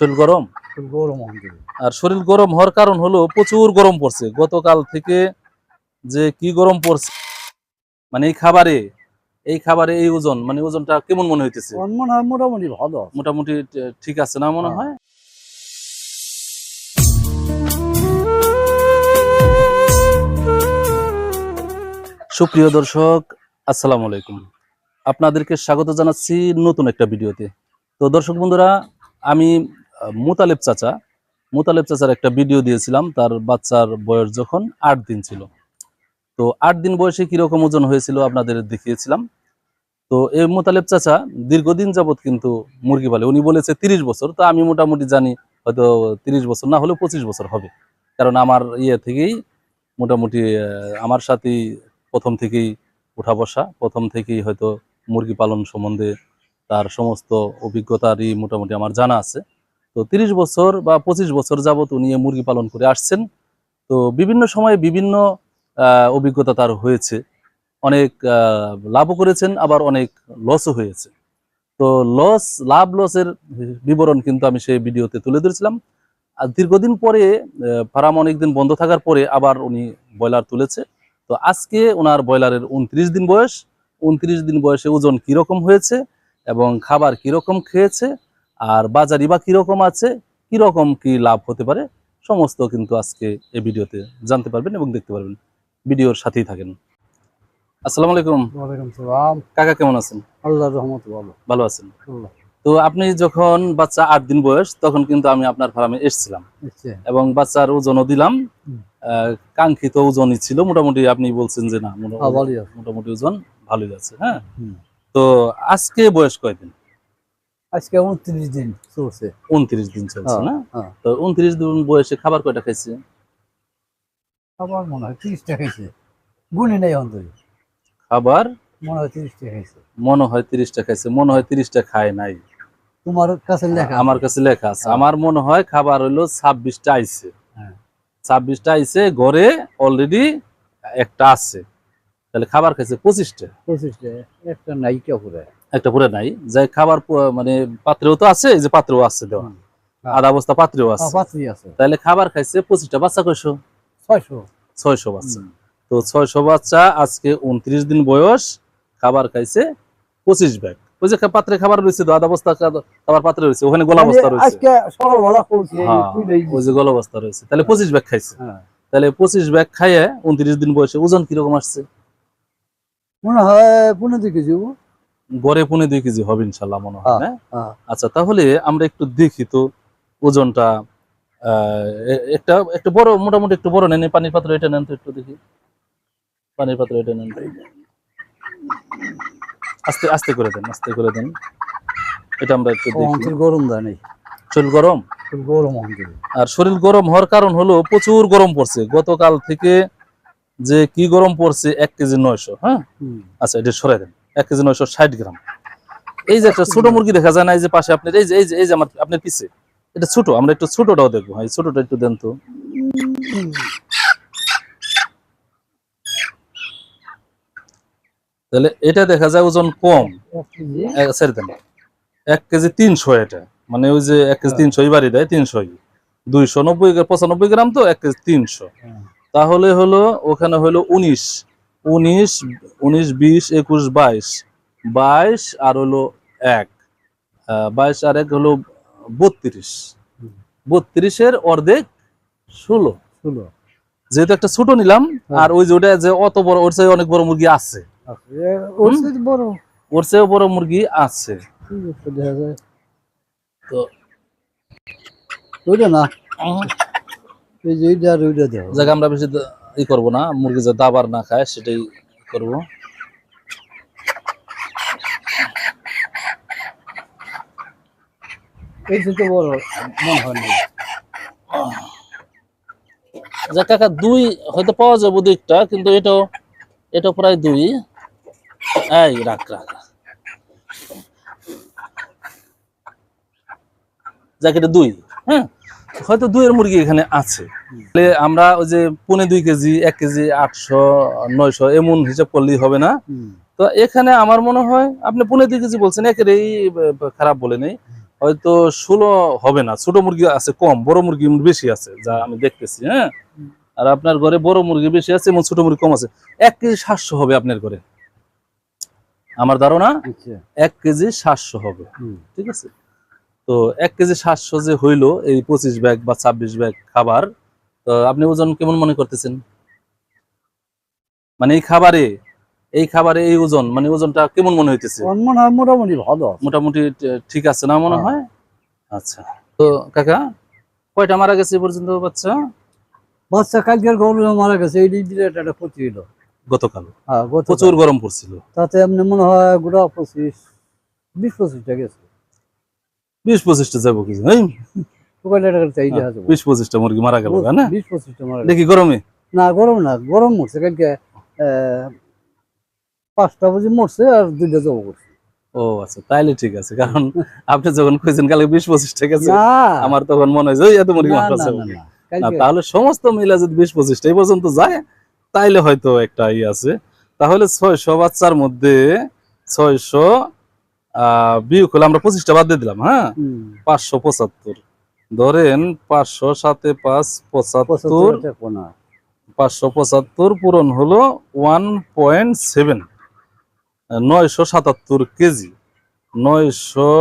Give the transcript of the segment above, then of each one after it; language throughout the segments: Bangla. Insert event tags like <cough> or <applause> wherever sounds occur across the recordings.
শরীর গরম? গরম আর শরীর গরম হওয়ার কারণ হলো প্রচুর গরম পড়ছে। গতকাল থেকে যে কি গরম পড়ছে মানে এই খাবারে এই খাবারে এই ওজন মানে ওজনটা কেমন মনে হইতেছে? মনে হয় মোটামুটি ভালো মোটামুটি ঠিক আছে না মনে হ্যাঁ। হয়? সুপ্রিয় দর্শক আসসালামু আলাইকুম। আপনাদেরকে স্বাগত জানাচ্ছি নতুন একটা ভিডিওতে। তো দর্শক বন্ধুরা আমি মুতালেব চাচা, মুতালেব চাচার একটা ভিডিও দিয়েছিলাম, তার বাচ্চার বয়স যখন আট দিন ছিল। তো আট দিন বয়সে কীরকম ওজন হয়েছিল আপনাদের দেখিয়েছিলাম। তো এই মোতালেব চাচা দীর্ঘদিন যাবত কিন্তু মুরগি পালে, উনি বলেছে তিরিশ বছর, তো আমি মোটামুটি জানি হয়তো তিরিশ বছর না হলেও পঁচিশ বছর হবে। কারণ আমার ইয়ে থেকেই মোটামুটি আমার সাথেই প্রথম থেকেই উঠা বসা, প্রথম থেকেই হয়তো মুরগি পালন সম্বন্ধে তার সমস্ত অভিজ্ঞতারই মোটামুটি আমার জানা আছে। তো তিরিশ বছর বা পঁচিশ বছর যাবত উনি মুরগি পালন করে আসছেন। তো বিভিন্ন সময়ে বিভিন্ন অভিজ্ঞতা তার হয়েছে। অনেক লাভও করেছেন, আবার অনেক লসও হয়েছে। তো লস লাভ লসের বিবরণ কিন্তু আমি সেই ভিডিওতে তুলে ধরেছিলাম। আর দীর্ঘদিন পরে ফার্ম অনেকদিন বন্ধ থাকার পরে আবার উনি ব্রয়লার তুলেছে। তো আজকে ওনার ব্রয়লারের উনত্রিশ দিন বয়স। উনত্রিশ দিন বয়সে ওজন কীরকম হয়েছে এবং খাবার কীরকম খেয়েছে আর বাজারি বা কীরকম আছে কীরকম কি লাভ হতে পারে সমস্ত কিন্তু আজকে এই ভিডিওতে জানতে পারবেন এবং দেখতে পারবেন। ভিডিওর সাথেই থাকেন। আসসালামু আলাইকুম। কাকা কেমন আছেন? আল্লাহর রহমত ভালো। ভালো আছেন। তো আপনি যখন বাচ্চা আট দিন বয়স তখন কিন্তু আমি আপনার ফার্মে এসেছিলাম। এবং বাচ্চার ওজনও দিলাম। আহ, কাঙ্ক্ষিত ওজনই ছিল। মোটামুটি আপনি বলছেন যে না মোটামুটি ওজন ভালোই আছে হ্যাঁ? তো আজকে বয়স কয়দিন? আজকে উনত্রিশ দিন চলছে। উনত্রিশ দিন চলছে হ্যাঁ, না? হ্যাঁ। তো উনত্রিশ দিন বয়সে খাবার কয়টা খাইছে? আবার মনে হয় তিরিশটা খাইছে। গুণি নেই অন্তরে। খাবার? মনে হয় তিরিশটা খাইছে। মনে হয় তিরিশটা খাইছে মনে হয় তিরিশটা খায় নাই। তোমার কাছে লেখা আমার কাছে লেখা আছে। হ্যাঁ। আমার মনে হয় খাবার হলো ছাব্বিশটা আইছে। হ্যাঁ। ছাব্বিশটা আইছে ঘরে অলরেডি একটা আছে। তাহলে খাবার খাইছে পঁচিশটা পঁচিশটা একটা নাইকা পুরে একটা পুরে নাই। যাই খাবার মানে পাত্রেও তো আছে এই যে পাত্রেও আছে দেওয়া। হ্যাঁ। অবস্থা পাত্রেও আছে। আছে। তাহলে খাবার খাইছে পঁচিশটা বাচ্চা কয়শো? ছয়শো। ছয়শো বাচ্চা। তো ছয়শো বাচ্চা আজকে উনত্রিশ দিন বয়স খাবার খাইছে পঁচিশ ব্যাগ। ওই যে পাত্রে খাবার রয়েছে আধা বস্তা খাবার পাত্রে রয়েছে ওখানে গোলা বস্তা রয়েছে। হ্যাঁ, ওই যে গোলা বস্তা রয়েছে। তাহলে পঁচিশ ব্যাগ খাইছে। হ্যাঁ। তাহলে পঁচিশ ব্যাগ খাইয়ে উনত্রিশ দিন বয়সে ওজন কীরকম আসছে? মনে হয় দিকে যাব গড়ে দুই কেজি হবে ইনশাল্লাহ মনে হয় হ্যাঁ, হ্যাঁ। আচ্ছা তাহলে আমরা একটু দেখি তো ওজনটা একটা একটু বড় মোটামুটি একটু বড় নেন পানির পাত্র এটা নেন তো একটু দেখি। পানির পাত্র এটা নেন। আস্তে আস্তে করে দেন আস্তে করে দেন। এটা আমরা একটু দেখি। গরম শরীর গরম? গরম আর শরীর গরম হওয়ার কারণ হলো প্রচুর গরম পড়ছে। গতকাল থেকে যে কি গরম পড়ছে এক কেজি নয়শো হ্যাঁ? আচ্ছা এটা সরাই দেন। এক কেজি নয়শো ষাট গ্রাম। এই যে একটা ছোট মুরগি দেখা যায় না এই যে পাশে আপনার এই যে এই যে এই যে আমার আপনার পিছে এটা ছোট আমরা একটু ছোটটাও দেখব। হ্যাঁ ছোটটা একটু দেন তো। তাহলে এটা দেখা যায় ওজন কম। এক- ছেড়ে দেন। এক কেজি তিনশো এটা। মানে ওই যে এক কেজি তিনশো বাড়ি দেয় তিনশো দুইশো নব্বই পঁচানব্বই গ্রাম তো এক কেজি তিনশো। তাহলে হলো ওখানে হলো উনিশ উনিশ উনিশ বিশ একুশ বাইশ বাইশ আর হলো এক বাইশ আর এক হলো বত্রিশ বত্রিশের অর্ধেক ষোলো। ষোলো। যেহেতু একটা ছোট নিলাম হ্যাঁ। আর ওই যে ওটা যে অত বড় ওর চেয়ে অনেক বড় মুরগি আছে। ওর সাথে বড়। মুরগি আছে। তো না। এই যে এইটা আর ওইটা দেখো জায়গা আমরা বেশি ই করব না মুরগি যে দাবার না খায় সেটাই করব। এই সাথে বড় মনে হয় যা কাকা দুই হয়তো পাওয়া যাবে দুইটা কিন্তু এটাও এটা প্রায় দুই। এই রাখ রাখ রাখ। যাক এটা দুই হ্যাঁ? হয়তো দুইয়ের মুরগি এখানে আছে। তাহলে আমরা ওই যে পনে দুই কেজি এক কেজি আটশো নয়শো এমন হিসাব করলেই হবে না। তো এখানে আমার মনে হয় আপনি পনে দুই কেজি বলছেন একেবারেই খারাপ বলে নেই। হয়তো ষোলো হবে না ছোট মুরগি আছে কম বড় মুরগি বেশি আছে যা আমি দেখতেছি হ্যাঁ? আর আপনার ঘরে বড় মুরগি বেশি আছে এবং ছোট মুরগি কম আছে। এক কেজি সাতশো হবে আপনার ঘরে। আমার ধারণা আচ্ছা। এক কেজি সাতশো হবে। ঠিক আছে? তো এক কেজি সাতশো যে হইল এই পঁচিশ ব্যাগ বা ছাব্বিশ ব্যাগ খাবার তো আপনি ওজন কেমন মনে করতেছেন? মানে এই খাবারে এই খাবারে এই ওজন মানে ওজনটা কেমন মনে হইতেছে? মোটামুটি ভালো মোটামুটি ঠিক আছে না মনে হ্যাঁ। হয়? আচ্ছা। তো কাকা কয়টা মারা গেছে পর্যন্ত বাচ্চা? বাচ্চা কালকের মারা গেছে এই বিরাট একটা ক্ষতি গতকাল? হ্যাঁ প্রচুর গরম পড়ছিল। তাতে এমনি মনে হয় গোটা পঁচিশ বিশ পঁচিশটা গেছে। বিশ পঁচিশটা যাব কিছু এই? আছে বিশ পঁচিশটা মুরগি মারা গেল না? বিশ পঁচিশটা মারা দেখি গরমে? না গরম না গরম মরছে কালকে পাঁচটা বুঝি মরছে আর দুইটা জব করছে। ও আচ্ছা তাইলে ঠিক আছে কারণ আপনি যখন কইছেন কালকে বিশ পঁচিশটা গেছে আমার তখন মনে হয় যে এত মুরগি মারা না, যাবে কি? তাহলে সমস্ত মিলা যদি বিশ পঁচিশটা এই পর্যন্ত যায় তাইলে হয়তো একটা ই আছে। তাহলে ছয়শো বাচ্চার মধ্যে ছয়শো বিয়োগ হলে আমরা পঁচিশটা বাদ দিয়ে দিলাম হ্যাঁ? পাঁচশো পঁচাত্তর। ধরেন পাঁচশো সাতে পাঁচ পঁচাত্তর। পাঁচশো পঁচাত্তর পূরণ হলো ওয়ান পয়েন্ট সেভেন নয়শো সাতাত্তর কেজি। নয়শো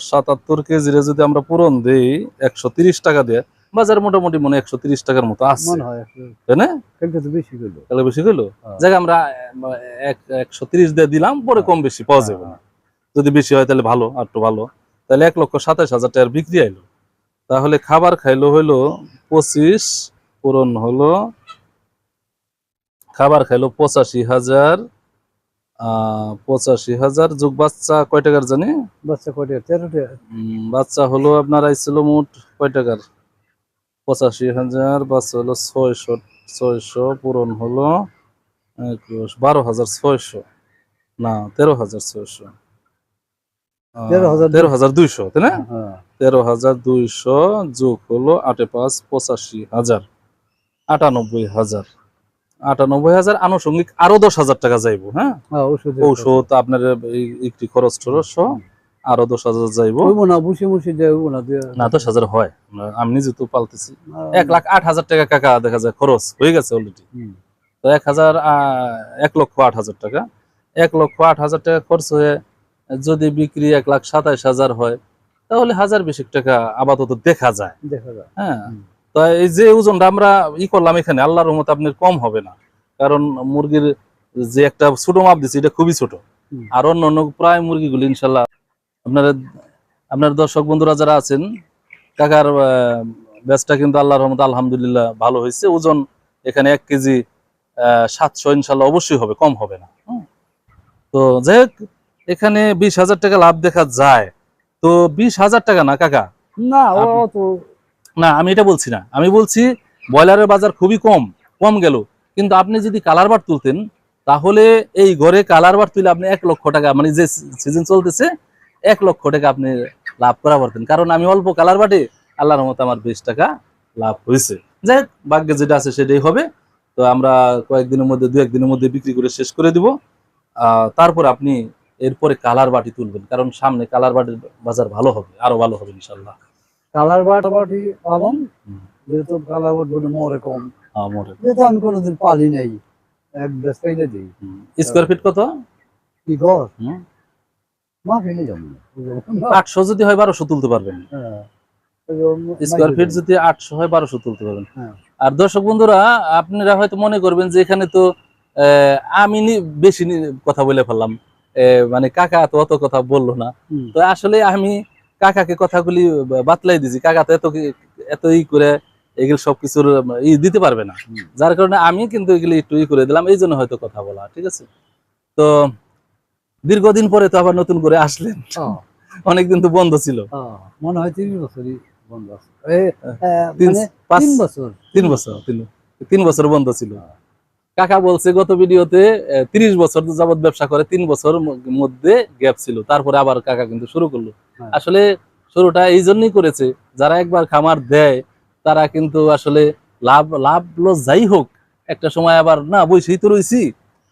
সাতাত্তর কেজিরে যদি আমরা পূরণ দিই একশো তিরিশ টাকা দিয়ে বাজার মোটামুটি মনে একশো তিরিশ টাকার মতো আসছে হয় একটু- তাই না? বেশি গেলো তাহলে বেশি গেলো হ্যাঁ। জায়গা আমরা এক- একশো তিরিশ দিয়ে দিলাম পরে কম বেশি পাওয়া যাবে না। যদি বেশি হয় তাহলে ভালো আর একটু ভালো। তাহলে এক লক্ষ সাতাশ হাজার টাকার বিক্রি আইলো। তাহলে খাবার খাইলো হইল পঁচিশ পূরণ হলো খাবার খাইলো পঁচাশি হাজার। পঁচাশি হাজার যোগ বাচ্চা কয় টাকার জানি? বাচ্চা কয়টা তেরো টাকা বাচ্চা হলো আপনার আইছিল মোট কয় টাকার? পঁচাশি হাজার বাচ্চা হলো ছয়শো ছয়শো পূরণ হলো একুশ বারো হাজার ছয়শো। না তেরো হাজার ছয়শো। তেরো হাজার তেরো হাজার দুইশো তাই না? হ্যাঁ। তেরো হাজার দুইশো যোগ হলো আটে পাঁচ পঁচাশি হাজার আটানব্বই হাজার। আটানব্বই হাজার আনুষঙ্গিক আরও দশ হাজার টাকা যাইবো হ্যাঁ? হ্যাঁ ঔষধ আপনার একটি খরচ টরচ সহ আরও দশ হাজার যাইবো। না বুসে বুসে দেয় না না দশ হাজার হয়। আমি নিজে তো পালতেছি। এক লাখ আট হাজার টাকা কাকা দেখা যায় খরচ হয়ে গেছে অলরেডি তো এক হাজার আহ, এক লক্ষ আট হাজার টাকা। এক লক্ষ আট হাজার টাকা খরচ হয়ে যদি বিক্রি এক লাখ সাতাইশ হাজার হয় তাহলে হাজার বিশেক টাকা আপাতত দেখা যায়। দেখা যায়। হ্যাঁ। তো এই যে ওজনটা আমরা ই করলাম এখানে আল্লাহর রহমত আপনার কম হবে না। কারণ মুরগির যে একটা ছোট মাপ দিচ্ছে এটা খুবই ছোট। আর অন্য অন্য প্রায় মুরগিগুলি ইনশাল্লাহ আপনারা আপনার দর্শক বন্ধুরা যারা আছেন কাকার ব্যাচটা কিন্তু আল্লাহর রহমত আলহামদুলিল্লাহ ভালো হয়েছে। ওজন এখানে এক কেজি সাতশো ইনশাল্লাহ অবশ্যই হবে কম হবে না। হুম। তো যাই হোক এখানে বিশ হাজার টাকা লাভ দেখা যায়। তো বিশ হাজার টাকা না কাকা? না না আমি এটা বলছি না। আমি বলছি ব্রয়লারের বাজার খুবই কম কম গেল। কিন্তু আপনি যদি কালার বার তুলতেন তাহলে এই ঘরে কালার বার তুলে আপনি এক লক্ষ টাকা মানে যে সিজন চলতেছে এক লক্ষ টাকা আপনি লাভ করা পারতেন। কারণ আমি অল্প কালার বাটে আল্লাহর মতো আমার বিশ টাকা লাভ হয়েছে। যাই হোক, ভাগ্যে যেটা আছে সেটাই হবে। তো আমরা কয়েকদিনের মধ্যে দু একদিনের মধ্যে বিক্রি করে শেষ করে দিব। আহ, তারপর আপনি এরপরে কালার বাটি তুলবেন কারণ সামনে কালার বাটির বাজার ভালো হবে আরও ভালো হবে ইনশাল্লাহ কালার বাট বাটি পালন যেহেতু কালার বাট বলে মরে কম। যেহেতু আমি কোনোদিন পালি নাই এক পাইলে দিই। স্কোয়ার ফিট কত? কি ঘর। মা যাব আটশো যদি হয় বারোশো তুলতে পারবেন। হ্যাঁ। স্কোয়ার ফিট যদি আটশো হয় বারোশো তুলতে পারবেন। হ্যাঁ। আর দর্শক বন্ধুরা আপনারা হয়তো মনে করবেন যে এখানে তো আহ, আমি বেশি কথা বলে ফেললাম। মানে কাকা তো অত কথা বলল না। তো আসলে আমি কাকাকে কথাগুলি বাতলাই দিছি। কাকা তো এত এত ই করে এগুলো সবকিছুর ই দিতে পারবে না। যার কারণে আমি কিন্তু এগুলি একটু ই করে দিলাম। এই জন্য হয়তো কথা বলা ঠিক আছে? তো দীর্ঘদিন পরে তো আবার নতুন করে আসলেন। অনেকদিন তো বন্ধ ছিল। মনে হয় তিন বছরই বন্ধ তিন মানে তিন বছর। তিন বছর তিন বছর বন্ধ ছিল। কাকা বলছে গত ভিডিওতে তিরিশ বছর যাবত ব্যবসা করে তিন বছর মধ্যে গ্যাপ ছিল। তারপরে আবার কাকা কিন্তু শুরু করল। হ্যাঁ। আসলে শুরুটা এই জন্যই করেছে যারা একবার খামার দেয় তারা কিন্তু আসলে লাভ লাভ লস যাই হোক একটা সময় আবার না তো রয়েছি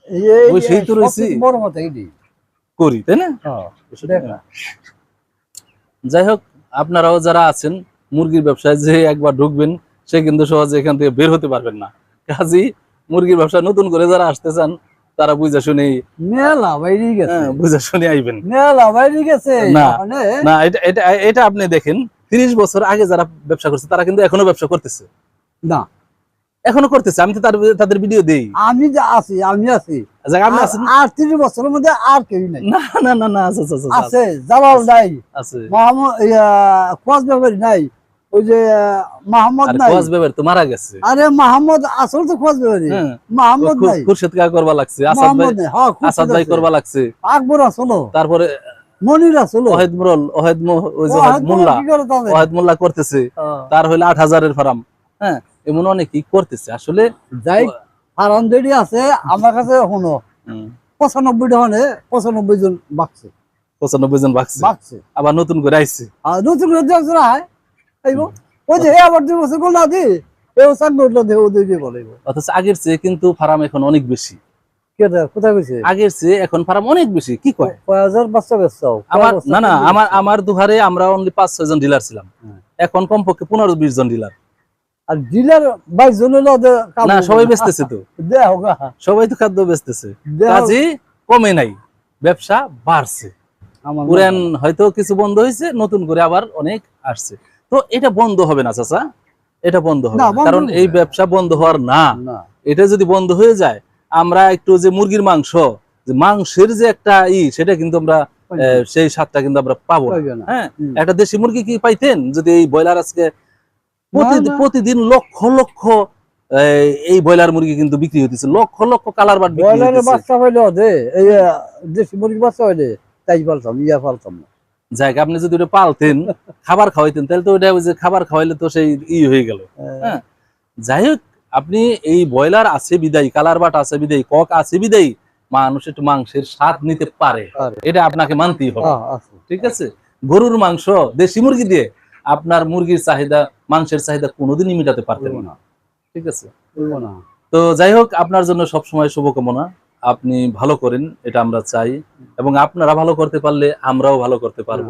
এই সেই তো রয়েছি। বড় কথা এটি। করি তাই না? হ্যাঁ, না। যাই হোক আপনারাও যারা আছেন মুরগির ব্যবসায় যে একবার ঢুকবেন সে কিন্তু সহজে এখান থেকে বের হতে পারবেন না। কাজী মুরগির ব্যবসা নতুন করে যারা আসতে চান তারা বুঝে শুনে মেলা বাইরে গেছে। হ্যাঁ, বুঝে শুনে আইবেন। মেলা বাইরে গেছে। না। মানে না এটা এটা এটা আপনি দেখেন তিরিশ বছর আগে যারা ব্যবসা করছে তারা কিন্তু এখনও ব্যবসা করতেছে। না। এখনও করতেছে আমি তো তাদের ভিডিও দেই। আমি যে আছি আমি আছি। যাক আপনি আছেন? আর তিরিশ বছরের মধ্যে আর কেউ নাই। না না না না আছে আছে, আছে, আছে, আছে জালাল নাই। আছে। মোহাম্মদ ব্যাপারী নাই। ওই যে নাই। কোয়াজ বেবার তো মারা গেছে। আরে মাহমদ আসল তো হ্যাঁ। নাই। খুরশেদ কা করবা লাগছে। আসাদ ভাই হ্যাঁ আসাদ ভাই করবা লাগছে। আকবর আসলো। তারপরে মনির আসলো। ওহেদ মুরল ওহেদ মু- ওই যে মোল্লা? ওহেদ মোল্লা করতেছে। তার হইলে আট হাজারের ফার্ম। হ্যাঁ এমন অনেকেই করতেছে। আসলে যাই ফারাম দেরি আছে। আমার কাছে হনো হুম, পঁচানব্বই হনে পঁচানব্বই জন বাকছে পঁচানব্বই জন বাকছে বাকছে আবার নতুন করে আইছে। নতুন করে ওই যে আবার দুই বছর গোল দি এও চাকরি উঠল দেহ দুই বলে অথচ আগের চেয়ে কিন্তু ফার্ম এখন অনেক বেশি। কেটে কোথায় গেছে? আগের চেয়ে এখন ফার্ম অনেক বেশি কি কয়? কয় হাজার বাচ্চা বেচছ আমার না না আমার আমার দুহারে আমরা অনলি পাঁচ ছয় জন ডিলার ছিলাম। এখন কমপক্ষে পনেরো বিশ জন ডিলার আর ডিলার বাইশ জন হলো না সবাই বেচতেছে তো। <laughs> সবাই তো খাদ্য বেচতেছে। কমে নাই ব্যবসা বাড়ছে। পুরান হয়তো কিছু বন্ধ হয়েছে নতুন করে আবার অনেক আসছে। তো এটা বন্ধ হবে না চাচা। এটা বন্ধ হবে। কারণ এই ব্যবসা বন্ধ হওয়ার না। এটা যদি বন্ধ হয়ে যায় আমরা একটু যে মুরগির মাংস মাংসের যে একটা ই সেটা কিন্তু আমরা সেই স্বাদটা কিন্তু আমরা পাবো। হ্যাঁ? একটা দেশি মুরগি কি পাইতেন? যদি এই ব্রয়লার আজকে প্রতিদিন লক্ষ লক্ষ এই, ব্রয়লার মুরগি কিন্তু বিক্রি হইতেছে। লক্ষ লক্ষ কালার বাট বিক্রি ব্রয়লারের বাচ্চা হইলে দে এই দেশি মুরগি বাচ্চা হইলে তাই পালতাম ইয়া পালতাম না। যাক আপনি যদি ওটা পালতেন খাবার খাওয়াইতেন তাহলে তো ওটা যে খাবার খাওয়াইলে তো সেই ই হয়ে গেল। হ্যাঁ। যাই হোক আপনি এই ব্রয়লার আছে বিদায় কালার বাট আছে বিদায় কক আছে বিদায় মানুষ একটু মাংসের স্বাদ নিতে পারে। এটা আপনাকে মানতেই হবে। হ্যাঁ, ঠিক আছে? গরুর মাংস দেশি মুরগি দিয়ে আপনার মুরগির চাহিদা মাংসের চাহিদা কোনোদিনই মেটাতে পারতেন না। না, ঠিক আছে? তো যাই হোক আপনার জন্য সবসময় শুভকামনা। আপনি ভালো করেন এটা আমরা চাই। এবং আপনারা ভালো করতে পারলে আমরাও ভালো করতে পারব।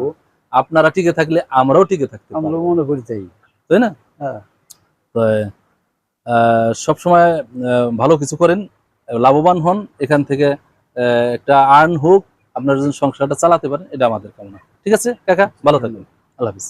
আপনারা টিকে থাকলে আমরাও টিকে থাকতে আমরা মনে করি তাই। তাই না? হ্যাঁ। তো আহ, সবসময় ভালো কিছু করেন লাভবান হন এখান থেকে আহ, একটা আর্ন হোক আপনার সংসারটা চালাতে পারেন এটা আমাদের কামনা। ঠিক আছে কাকা? ভালো থাকবেন। আল্লাহ হাফিজ।